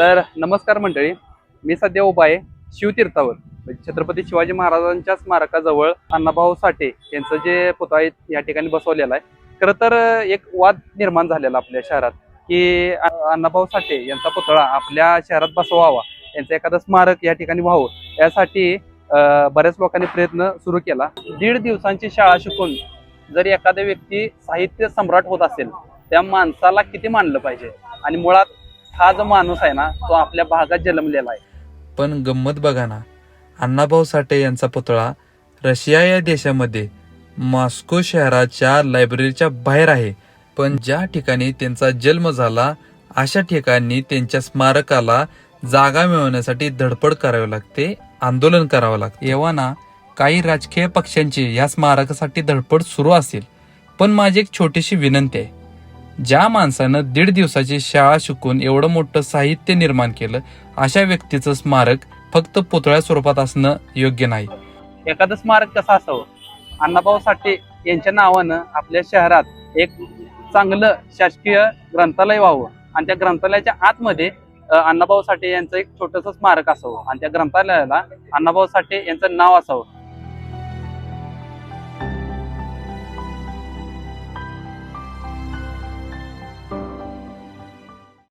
तर नमस्कार मंडळी मी सध्या उभा आहे शिवतीर्थावर. म्हणजे छत्रपती शिवाजी महाराजांच्या स्मारकाजवळ अण्णाभाऊ साठे यांचं जे पुतळा आहे या ठिकाणी बसवलेला आहे. खरं तर एक वाद निर्माण झालेला आपल्या शहरात की अण्णाभाऊ साठे यांचा पुतळा आपल्या शहरात बसवावा यांचं एखादं स्मारक या ठिकाणी व्हावं यासाठी बऱ्याच लोकांनी प्रयत्न सुरू केला. दीड दिवसांची शाळा शिकून जर एखादा व्यक्ती साहित्य सम्राट होत असेल त्या माणसाला किती मानलं पाहिजे? आणि मुळात हा जो माणूस आहे ना तो आपल्या भागात जन्मलेला आहे. पण गंमत बघा ना अण्णाभाऊ साठे यांचा पुतळा रशिया या देशामध्ये मॉस्को शहराच्या लायब्ररीच्या बाहेर आहे. पण ज्या ठिकाणी त्यांचा जन्म झाला अशा ठिकाणी त्यांच्या स्मारकाला जागा मिळवण्यासाठी धडपड करावी लागते आंदोलन करावं लागते. एव्हा काही राजकीय पक्षांची या स्मारकासाठी धडपड सुरू असेल. पण माझी एक छोटीशी विनंती आहे. ज्या माणसानं दीड दिवसाची शाळा शिकून एवढं मोठं साहित्य निर्माण केलं अशा व्यक्तीचं स्मारक फक्त पुतळ्या स्वरूपात असणं योग्य नाही. एखादं स्मारक कसं असावं? अण्णाभाऊ साठे यांच्या नावानं आपल्या शहरात एक चांगलं शासकीय ग्रंथालय व्हावं. आणि त्या ग्रंथालयाच्या आतमध्ये अण्णाभाऊ साठे यांचं एक छोटंसं स्मारक असावं. आणि त्या ग्रंथालयाला अण्णाभाऊ साठे यांचं नाव असावं.